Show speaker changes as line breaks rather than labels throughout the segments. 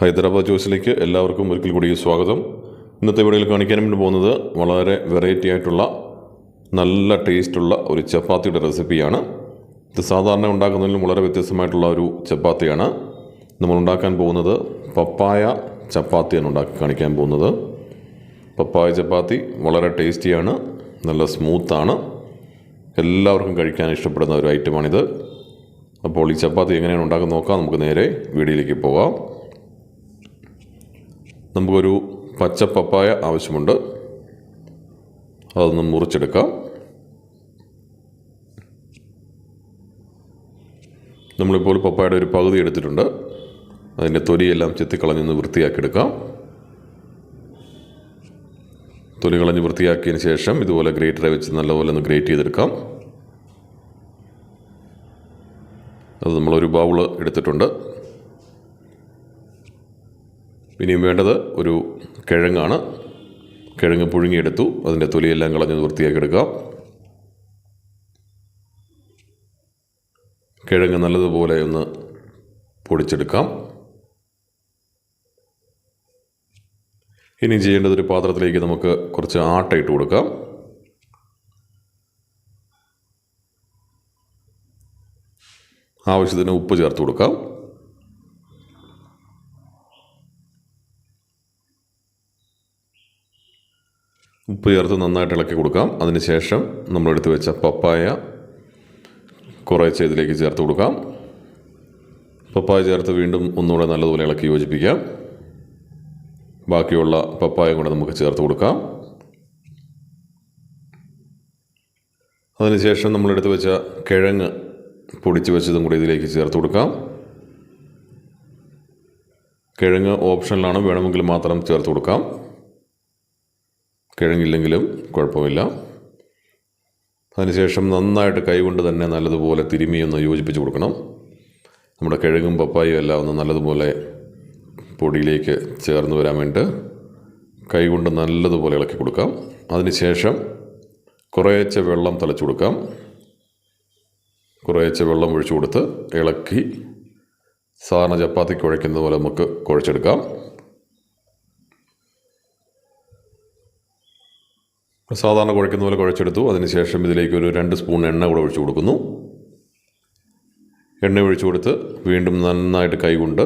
ഹൈദരാബാദ് ജോസിലേക്ക് എല്ലാവർക്കും ഒരിക്കൽ കൂടി സ്വാഗതം. ഇന്നത്തെ വീഡിയോയിൽ കാണിക്കാൻ വേണ്ടി പോകുന്നത് വളരെ വെറൈറ്റി ആയിട്ടുള്ള നല്ല ടേസ്റ്റുള്ള ഒരു ചപ്പാത്തിയുടെ റെസിപ്പിയാണ് ഇത് സാധാരണ ഉണ്ടാക്കുന്നതിലും വളരെ വ്യത്യസ്തമായിട്ടുള്ള ഒരു ചപ്പാത്തിയാണ്. നമ്മൾ ഉണ്ടാക്കാൻ പോകുന്നത് പപ്പായ ചപ്പാത്തിയാണ് ഉണ്ടാക്കി കാണിക്കാൻ പോകുന്നത്. പപ്പായ ചപ്പാത്തി വളരെ ടേസ്റ്റിയാണ് നല്ല സ്മൂത്താണ് എല്ലാവർക്കും കഴിക്കാൻ ഇഷ്ടപ്പെടുന്ന ഒരു ഐറ്റമാണിത് അപ്പോൾ ഈ ചപ്പാത്തി എങ്ങനെയാണ് ഉണ്ടാക്കുന്നത് നോക്കാം. നമുക്ക് നേരെ വീഡിയോയിലേക്ക് പോകാം നമുക്കൊരു പച്ച പപ്പായ ആവശ്യമുണ്ട്. അതൊന്ന് മുറിച്ചെടുക്കാം. നമ്മളിപ്പോൾ പപ്പായയുടെ ഒരു പകുതി എടുത്തിട്ടുണ്ട്. അതിന്റെ തൊലിയെല്ലാം ചെത്തിക്കളഞ്ഞൊന്ന് വൃത്തിയാക്കിയെടുക്കാം. തൊലി കളഞ്ഞ് വൃത്തിയാക്കിയതിന് ശേഷം ഇതുപോലെ ഗ്രേറ്ററെ വെച്ച് നല്ലപോലെ ഒന്ന് ഗ്രേറ്റ് ചെയ്തെടുക്കാം. അത് നമ്മളൊരു ബൗൾ എടുത്തിട്ടുണ്ട്. ഇനിയും വേണ്ടത് ഒരു കിഴങ്ങാണ്. കിഴങ്ങ് പുഴുങ്ങിയെടുത്തു. അതിന്റെ തൊലിയെല്ലാം കളഞ്ഞ് വൃത്തിയാക്കി എടുക്കാം. കിഴങ്ങ് നല്ലതുപോലെ ഒന്ന് പൊടിച്ചെടുക്കാം. ഇനി ചെയ്യേണ്ടത് ഒരു പാത്രത്തിലേക്ക് നമുക്ക് കുറച്ച് ആട്ട ഇട്ട് കൊടുക്കാം. ആവശ്യത്തിന് ഉപ്പ് ചേർത്ത് കൊടുക്കാം. ഉപ്പ് ചേർത്ത് നന്നായിട്ട് ഇളക്കി കൊടുക്കാം. അതിനുശേഷം നമ്മളെടുത്ത് വെച്ച പപ്പായ കുറേശ്ശെ ഇതിലേക്ക് ചേർത്ത് കൊടുക്കാം. പപ്പായ ചേർത്ത് വീണ്ടും ഒന്നുകൂടെ നല്ലതുപോലെ ഇളക്കി യോജിപ്പിക്കാം. ബാക്കിയുള്ള പപ്പായ കൂടെ നമുക്ക് ചേർത്ത് കൊടുക്കാം. അതിനുശേഷം നമ്മളെടുത്ത് വെച്ച കിഴങ്ങ് പൊടിച്ച് വെച്ചതും കൂടി ഇതിലേക്ക് ചേർത്ത് കൊടുക്കാം. കിഴങ്ങ് ഓപ്ഷനിലാണ് വേണമെങ്കിൽ മാത്രം ചേർത്ത് കൊടുക്കാം. കിഴങ്ങില്ലെങ്കിലും കുഴപ്പമില്ല. അതിനുശേഷം നന്നായിട്ട് കൈകൊണ്ട് തന്നെ നല്ലതുപോലെ തിരുമിയൊന്ന് യോജിപ്പിച്ച് കൊടുക്കണം. നമ്മുടെ കിഴങ്ങും പപ്പായും എല്ലാം ഒന്ന് നല്ലതുപോലെ പൊടിയിലേക്ക് ചേർന്ന് വരാൻ വേണ്ടി കൈകൊണ്ട് നല്ലതുപോലെ ഇളക്കി കൊടുക്കാം. അതിനുശേഷം കുറേശ്ശെ വെള്ളം തളിച്ചു കൊടുക്കാം. കുറേശ്ശെ വെള്ളം ഒഴിച്ചു കൊടുത്ത് ഇളക്കി സാധാരണ ചപ്പാത്തി കുഴയ്ക്കുന്നത് പോലെ നമുക്ക് കുഴച്ചെടുക്കാം. സാധാരണ കുഴയ്ക്കുന്ന പോലെ കുഴച്ചെടുത്തു. അതിനുശേഷം ഇതിലേക്ക് ഒരു രണ്ട് സ്പൂൺ എണ്ണ കൂടെ ഒഴിച്ചു കൊടുക്കുന്നു. എണ്ണ ഒഴിച്ചു കൊടുത്ത് വീണ്ടും നന്നായിട്ട് കൈകൊണ്ട്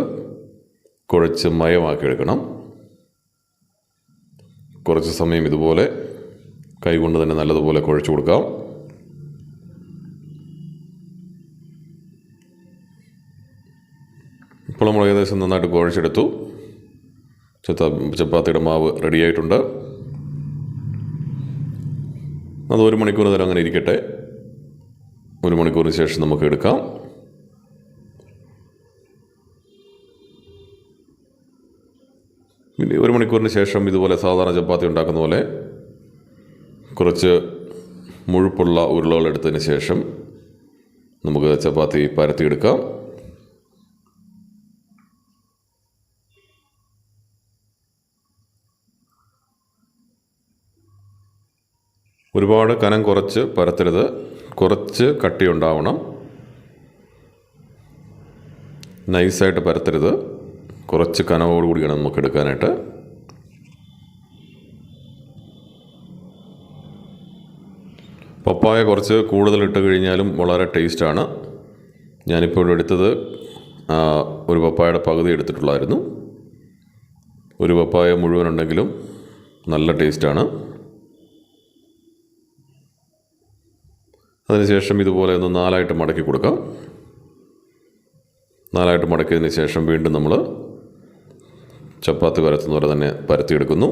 കുഴച്ച് മയമാക്കി എടുക്കണം. കുറച്ച് സമയം ഇതുപോലെ കൈകൊണ്ട് തന്നെ നല്ലതുപോലെ കുഴച്ചു കൊടുക്കാം. ഇപ്പോൾ നമ്മൾ ഏകദേശം നന്നായിട്ട് കുഴച്ചെടുത്തു. ചപ്പാത്തിയുടെ മാവ് റെഡിയായിട്ടുണ്ട് അത് ഒരു മണിക്കൂർ നേരം അങ്ങനെ ഇരിക്കട്ടെ. ഒരു മണിക്കൂറിന് ശേഷം നമുക്ക് എടുക്കാം. പിന്നെ ഒരു മണിക്കൂറിന് ശേഷം ഇതുപോലെ സാധാരണ ചപ്പാത്തി ഉണ്ടാക്കുന്ന പോലെ കുറച്ച് മുഴുപ്പുള്ള ഉരുളകൾ എടുത്തതിന് ശേഷം നമുക്ക് ചപ്പാത്തി പരത്തിയെടുക്കാം. ഒരുപാട് കനം കുറച്ച് പരത്തരുത്. കുറച്ച് കട്ടി ഉണ്ടാവണം നൈസായിട്ട് പരത്തരുത്. കുറച്ച് കനവോട് കൂടിയാണ് നമുക്ക് എടുക്കാനായിട്ട്. പപ്പായ കുറച്ച് കൂടുതൽ ഇട്ട് കഴിഞ്ഞാലും വളരെ ടേസ്റ്റാണ്. ഞാനിപ്പോൾ എടുത്തത് ഒരു പപ്പായയുടെ പകുതി എടുത്തിട്ടുള്ളായിരുന്നു. ഒരു പപ്പായ മുഴുവൻ ഉണ്ടെങ്കിലും നല്ല ടേസ്റ്റാണ്. അതിനുശേഷം ഇതുപോലെ ഒന്ന് നാലായിട്ട് മടക്കി കൊടുക്കാം. നാലായിട്ട് മടക്കിയതിന് ശേഷം വീണ്ടും നമ്മൾ ചപ്പാത്തി പരത്തുന്ന പോലെ തന്നെ പരത്തിയെടുക്കുന്നു.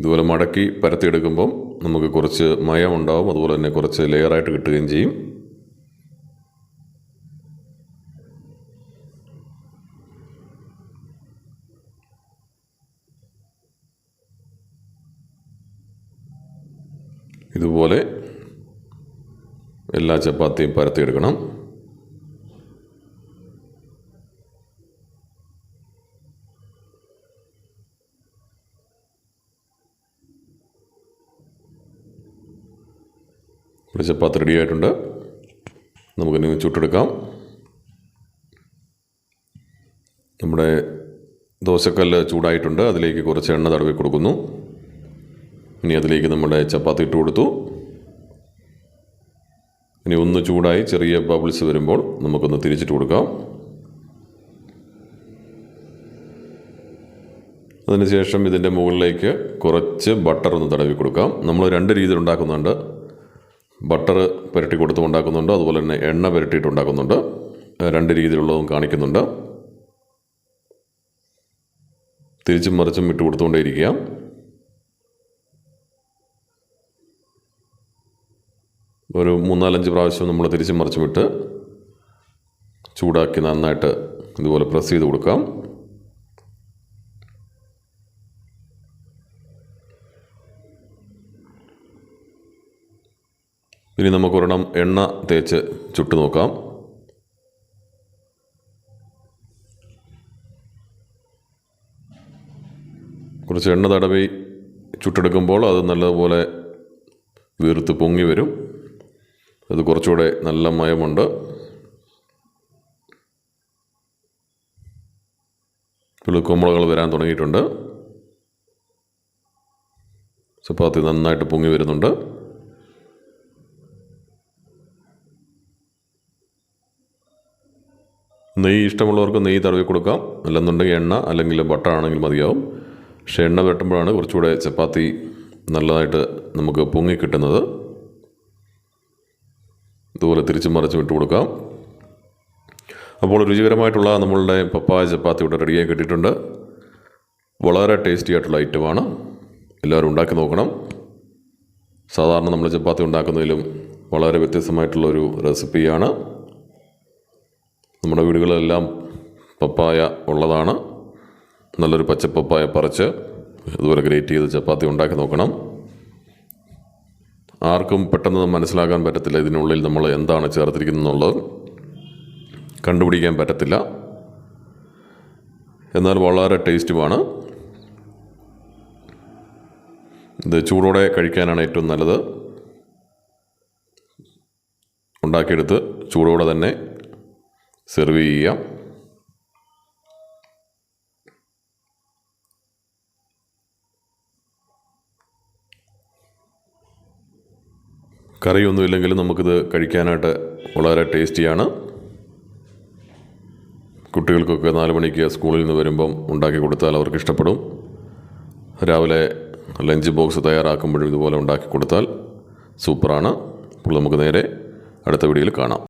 ഇതുപോലെ മടക്കി പരത്തിയെടുക്കുമ്പം നമുക്ക് കുറച്ച് മയം ഉണ്ടാവും അതുപോലെ തന്നെ കുറച്ച് ലെയറായിട്ട് കിട്ടുകയും ചെയ്യും. ഇതുപോലെ എല്ലാ ചപ്പാത്തിയും പരത്തിയെടുക്കണം. ഇവിടെ ചപ്പാത്തി റെഡി ആയിട്ടുണ്ട്. നമുക്കിനി ചുട്ടെടുക്കാം. നമ്മുടെ ദോശക്കല്ല് ചൂടായിട്ടുണ്ട്. അതിലേക്ക് കുറച്ച് എണ്ണ തടവി കൊടുക്കുന്നു. ഇനി അതിലേക്ക് നമ്മുടെ ചപ്പാത്തി ഇട്ട് കൊടുത്തു. ഇനി ഒന്ന് ചൂടായി ചെറിയ ബബിൾസ് വരുമ്പോൾ നമുക്കൊന്ന് തിരിച്ചിട്ട് കൊടുക്കാം. അതിനുശേഷം ഇതിന്റെ മുകളിലേക്ക് കുറച്ച് ബട്ടർ ഒന്ന് തടവി കൊടുക്കാം. നമ്മൾ രണ്ട് രീതിയിൽ ഉണ്ടാക്കുന്നുണ്ട്. ബട്ടർ പുരട്ടി കൊടുത്തും ഉണ്ടാക്കുന്നുണ്ട്. അതുപോലെ തന്നെ എണ്ണ പുരട്ടിയിട്ട് ഉണ്ടാക്കുന്നുണ്ട്. രണ്ട് രീതിയിലുള്ളതും കാണിക്കുന്നുണ്ട്. തിരിച്ചും മറിച്ചും ഇട്ട് കൊടുത്തുകൊണ്ടേയിരിക്കുക ഒരു മൂന്നാലഞ്ച് പ്രാവശ്യം നമ്മൾ തിരിച്ചും മറിച്ചും ഇട്ട് ചൂടാക്കി നന്നായിട്ട് ഇതുപോലെ പ്രസ് ചെയ്ത് കൊടുക്കാം. ഇനി നമുക്കൊരെണ്ണം എണ്ണ തേച്ച് ചുട്ടു നോക്കാം. കുറച്ച് എണ്ണ തടവി ചുട്ടെടുക്കുമ്പോൾ അത് നല്ലതുപോലെ വീർത്ത് പൊങ്ങി വരും. അത് കുറച്ചുകൂടെ നല്ല മയമുണ്ട്. പുളിക്കുമ്പളകൾ വരാൻ തുടങ്ങിയിട്ടുണ്ട്. ചപ്പാത്തി നന്നായിട്ട് പൊങ്ങി വരുന്നുണ്ട്. നെയ്യ് ഇഷ്ടമുള്ളവർക്ക് നെയ്യ് തടവി കൊടുക്കാം. അല്ലെന്നുണ്ടെങ്കിൽ എണ്ണ അല്ലെങ്കിൽ ബട്ടർ ആണെങ്കിൽ മതിയാവും. പക്ഷേ എണ്ണ വെട്ടുമ്പോഴാണ് കുറച്ചുകൂടെ ചപ്പാത്തി നല്ലതായിട്ട് നമുക്ക് പൊങ്ങി കിട്ടുന്നത്. ഇതുപോലെ തിരിച്ചും മറിച്ചും ഇട്ട് കൊടുക്കാം. അപ്പോൾ രുചികരമായിട്ടുള്ള നമ്മളുടെ പപ്പായ ചപ്പാത്തി ഇവിടെ റെഡിയായി കിട്ടിയിട്ടുണ്ട്. വളരെ ടേസ്റ്റി ആയിട്ടുള്ള ഐറ്റമാണ് എല്ലാവരും ഉണ്ടാക്കി നോക്കണം. സാധാരണ നമ്മൾ ചപ്പാത്തി ഉണ്ടാക്കുന്നതിലും വളരെ വ്യത്യസ്തമായിട്ടുള്ളൊരു റെസിപ്പിയാണ് നമ്മുടെ വീടുകളിലെല്ലാം പപ്പായ ഉള്ളതാണ്. നല്ലൊരു പച്ചപ്പപ്പായ പറിച്ച് ഇതുപോലെ ഗ്രേറ്റ് ചെയ്ത് ചപ്പാത്തി ഉണ്ടാക്കി നോക്കണം. ആർക്കും പെട്ടെന്ന് മനസ്സിലാക്കാൻ പറ്റത്തില്ല ഇതിനുള്ളിൽ നമ്മൾ എന്താണ് ചേർത്തിരിക്കുന്നുള്ളത് കണ്ടുപിടിക്കാൻ പറ്റത്തില്ല. എന്നാൽ വളരെ ടേസ്റ്റുമാണ്. ഇത് ചൂടോടെ കഴിക്കാനാണ് ഏറ്റവും നല്ലത്. ഉണ്ടാക്കിയെടുത്ത് ചൂടോടെ തന്നെ സെർവ് ചെയ്യാം കറിയൊന്നുമില്ലെങ്കിലും നമുക്കിത് കഴിക്കാനായിട്ട് വളരെ ടേസ്റ്റിയാണ്. കുട്ടികൾക്കൊക്കെ നാല് മണിക്ക് സ്കൂളിൽ നിന്ന് വരുമ്പം ഉണ്ടാക്കി കൊടുത്താൽ അവർക്ക് ഇഷ്ടപ്പെടും. രാവിലെ ലഞ്ച് ബോക്സ് തയ്യാറാക്കുമ്പോഴും ഇതുപോലെ ഉണ്ടാക്കി കൊടുത്താൽ സൂപ്പറാണ്. അപ്പോൾ നമുക്ക് നേരെ അടുത്ത വീഡിയോയിൽ കാണാം.